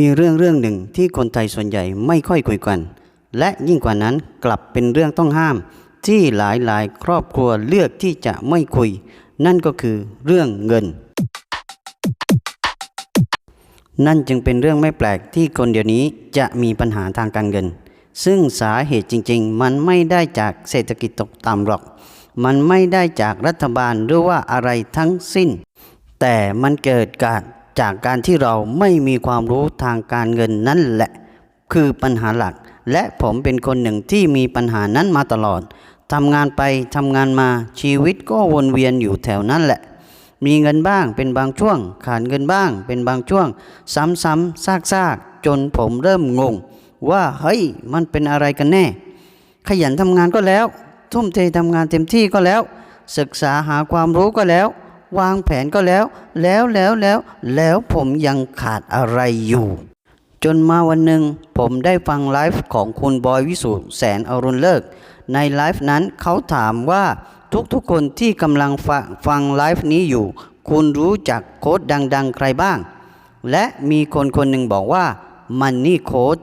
มีเรื่องเรื่องหนึ่งที่คนไทยส่วนใหญ่ไม่ค่อยคุยกัน และยิ่งกว่านั้นกลับเป็นเรื่องต้องห้าม ที่หลายหลายๆ ครอบครัวเลือกที่จะไม่คุย นั่นก็คือเรื่องเงิน นั่นจึงเป็นเรื่องไม่แปลกที่คนเดี๋ยวนี้จะมีปัญหาทางการเงิน ซึ่งสาเหตุจริง ๆ มันไม่ได้จากเศรษฐกิจตกต่ำหรอก มันไม่ได้จากรัฐบาลหรือว่าอะไรทั้งสิ้น แต่มันเกิดการ จากการที่เราไม่มีความรู้ทางการเงินนั่นแหละ คือปัญหาหลัก และผมเป็นคนหนึ่งที่มีปัญหานั้นมาตลอดทำงานไปทำงานมาชีวิตก็วนเวียนอยู่แถวนั้นแหละ มีเงินบ้างเป็นบางช่วง ขาดเงินบ้างเป็นบางช่วง ซ้ำๆซากๆ จนผมเริ่มงง ว่าเฮ้ยมันเป็นอะไรกันแน่ ขยันทำงานก็แล้ว ทุ่มเททำงานเต็มที่ก็แล้ว ศึกษาหาความรู้ก็แล้ว วางแผนก็แล้ว แล้วแล้วแล้วแล้วผมยังขาดอะไรอยู่ จนมาวันหนึ่งผมได้ฟังไลฟ์ของคุณบอยวิสุทธ์แสนอรุณเลิก ในไลฟ์นั้นเขาถามว่าทุกๆคนที่กำลังฟงฟังไลฟ์นี้อยู่ คุณรู้จักโค้ดดังๆ ใครบ้าง และมีคนคนหนึ่งบอกว่ามันนี่โค้ด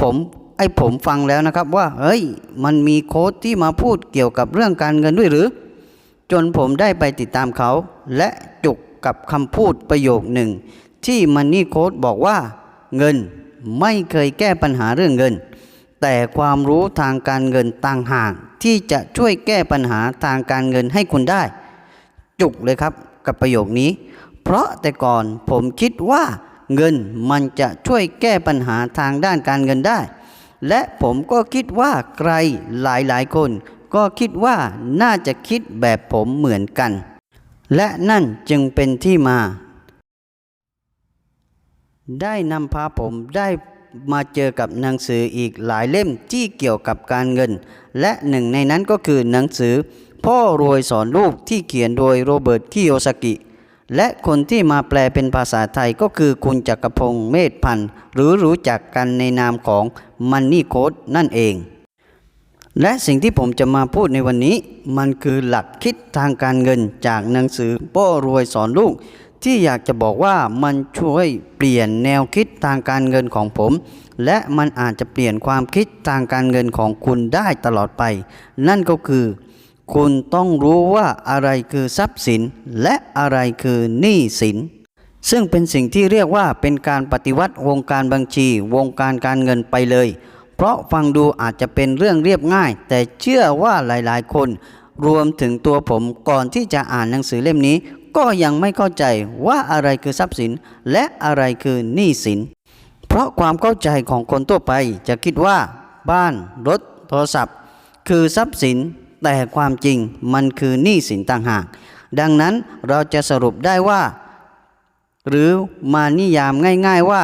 ผมไอ้ผมฟังแล้วนะครับว่า เฮ้ย มันมีโค้ดที่มาพูดเกี่ยวกับเรื่องการเงินด้วยหรือ จนผมได้ไปติดตามเขา และจุกกับคำพูดประโยคหนึ่ง ที่มันนี่โค้ดบอกว่า เงินไม่เคยแก้ปัญหาเรื่องเงิน แต่ความรู้ทางการเงินต่างหากที่จะช่วยแก้ปัญหาทางการเงินให้คุณได้ จุกเลยครับกับประโยคนี้ เพราะแต่ก่อนผมคิดว่าเงินมันจะช่วยแก้ปัญหาทางด้านการเงินได้ และผมก็คิดว่าใครหลายๆคนก็คิดว่าน่าจะคิดแบบผมเหมือนกัน และนั่นจึงเป็นที่มา ได้นำพาผมได้มาเจอกับหนังสืออีกหลายเล่มที่เกี่ยวกับการเงิน และหนึ่งในนั้นก็คือหนังสือ พ่อรวยสอนลูกที่เขียนโดยโรเบิร์ตคิโยสกิ และคนที่มาแปลเป็นภาษาไทยก็คือคุณจักรพงศ์เมธพันธ์หรือรู้จักกันในนามของมันนี่โค้ดนั่นเอง และสิ่งที่ผมจะมาพูดในวันนี้ มันคือหลักคิดทางการเงินจากหนังสือพ่อรวยสอนลูก ที่อยากจะบอกว่ามันช่วยเปลี่ยนแนวคิดทางการเงินของผม และมันอาจจะเปลี่ยนความคิดทางการเงินของคุณได้ตลอดไป นั่นก็คือ คุณต้องรู้ว่าอะไรคือทรัพย์สิน และอะไรคือหนี้สิน ซึ่งเป็นสิ่งที่เรียกว่าเป็นการปฏิวัติวงการบัญชี วงการการเงินไปเลย เพราะฟังดูอาจจะเป็นเรื่องเรียบง่าย แต่เชื่อว่าหลายๆ คนรวมถึงตัวผมก่อนที่จะอ่านหนังสือเล่มนี้ ก็ยังไม่เข้าใจว่าอะไรคือทรัพย์สิน และอะไรคือหนี้สิน เพราะความเข้าใจของคนทั่วไปจะคิดว่า บ้านรถ โทรศัพท์ คือทรัพย์สิน แต่ความจริงมันคือหนี้สินต่างหาก ดังนั้นเราจะสรุปได้ว่า หรือมานิยามง่าย ๆว่า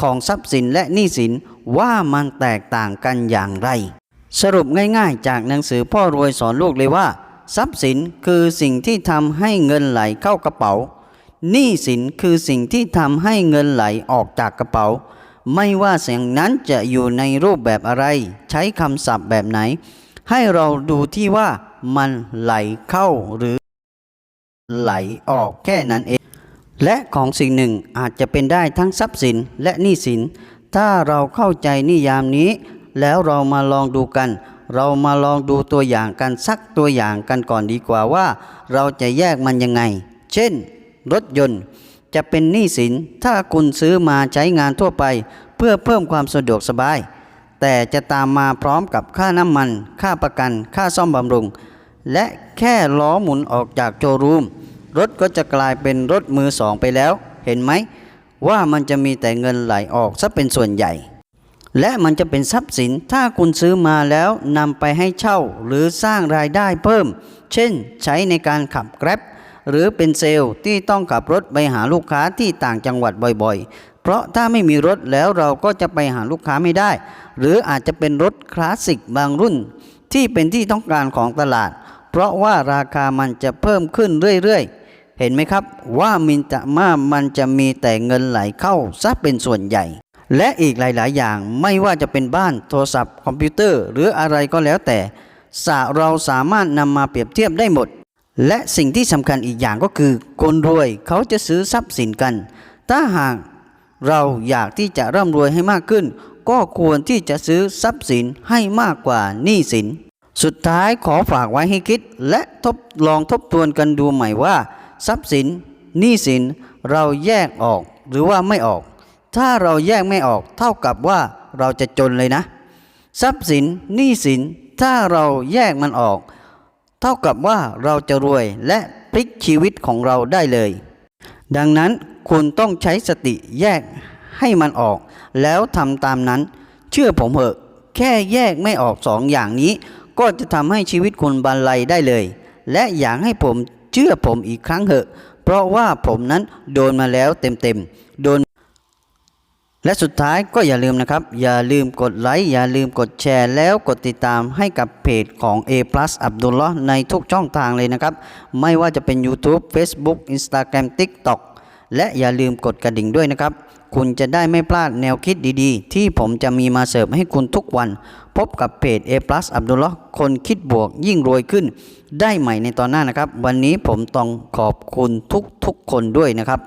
ของทรัพย์สินและหนี้สินว่ามันแตกต่างกันอย่างไร สรุปง่ายๆ จากหนังสือพ่อรวยสอนลูกเลยว่า ทรัพย์สินคือสิ่งที่ทำให้เงินไหลเข้ากระเป๋าหนี้สินคือสิ่งที่ทำให้เงินไหลออกจากกระเป๋า ไม่ว่าสิ่งนั้นจะอยู่ในรูปแบบอะไร ใช้คำศัพท์แบบไหน ให้เราดูที่ว่ามันไหลเข้าหรือไหลออกแค่นั้นเอง และของสิ่งหนึ่งอาจจะเป็นได้ทั้งทรัพย์สินและหนี้สิน ถ้าเราเข้าใจนิยามนี้ แล้วเรามาลองดูกัน เรามาลองดูตัวอย่างกันสักตัวอย่างกันก่อนดีกว่าว่า เราจะแยกมันยังไง เช่น รถยนต์จะเป็นหนี้สิน ถ้าคุณซื้อมาใช้งานทั่วไป เพื่อเพิ่มความสะดวกสบาย แต่จะตามมาพร้อมกับค่าน้ำมัน ค่าประกัน ค่าซ่อมบำรุง และแค่ล้อหมุนออกจากโชว์รูม รถก็จะกลายเป็นรถมือสองไปแล้ว เห็นไหม ว่ามันจะมีแต่เงินไหลออกซะเป็นส่วนใหญ่ และมันจะเป็นทรัพย์สินถ้าคุณซื้อมาแล้วนำไปให้เช่าหรือสร้างรายได้เพิ่ม เช่น ใช้ในการขับแกร็บหรือเป็นเซลล์ที่ต้องขับรถไปหาลูกค้าที่ต่างจังหวัดบ่อยๆ เพราะถ้าไม่มีรถแล้วเราก็จะไปหาลูกค้าไม่ได้ หรืออาจจะเป็นรถคลาสสิกบางรุ่น ที่เป็นที่ต้องการของตลาด เพราะว่าราคามันจะเพิ่มขึ้นเรื่อยๆ เห็นไหมครับว่ามินจะมามันจะมีแต่เงินไหลเข้าซะเป็นส่วนใหญ่ และอีกหลาย ๆ อย่างไม่ว่าจะเป็นบ้านโทรศัพท์คอมพิวเตอร์หรืออะไรก็แล้วแต่สะเราสามารถนำมาเปรียบเทียบได้หมด และสิ่งที่สำคัญอีกอย่างก็คือ คนรวยเขาจะซื้อทรัพย์สินกัน ถ้าหากเราอยากที่จะร่ำรวยให้มากขึ้น ก็ควรที่จะซื้อทรัพย์สินให้มากกว่าหนี้สิน สุดท้ายขอฝากไว้ให้คิด และทบลองทบทวนกันดูใหม่ว่า ทรัพย์สินหนี้สินเราแยกออกหรือว่าไม่ออก ถ้าเราแยกไม่ออกเท่ากับว่าเราจะจนเลยนะ ทรัพย์สินหนี้สินถ้าเราแยกมันออก เท่ากับว่าเราจะรวยและพลิกชีวิตของเราได้เลย ดังนั้นคุณต้องใช้สติแยกให้มันออก แล้วทำตามนั้น เชื่อผมเถอะแค่แยกไม่ออกสองอย่างนี้ ก็จะทำให้ชีวิตคุณบรรลัยได้เลย และอยากให้ผม ชื่อผมอีกครั้งเถอะ เพราะว่าผมนั้นโดนมาแล้วเต็มๆ โดน และสุดท้ายก็อย่าลืมนะครับ อย่าลืมกดไลค์ อย่าลืมกดแชร์ แล้วกดติดตามให้กับเพจของ A plus อับดุลละในทุกช่องทางเลยนะครับ ไม่ว่าจะเป็น YouTube Facebook Instagram TikTok และอย่าลืมกดกระดิ่งด้วยนะครับ คุณจะได้ไม่พลาดแนวคิดดีๆ ที่ผมจะมีมาเสิร์ฟให้คุณทุกวัน พบกับเพจ A plus อับดุลลอฮ์คนคิดบวกยิ่งรวยขึ้น ได้ใหม่ในตอนหน้านะครับ วันนี้ผมต้องขอบคุณทุกๆคนด้วยนะครับ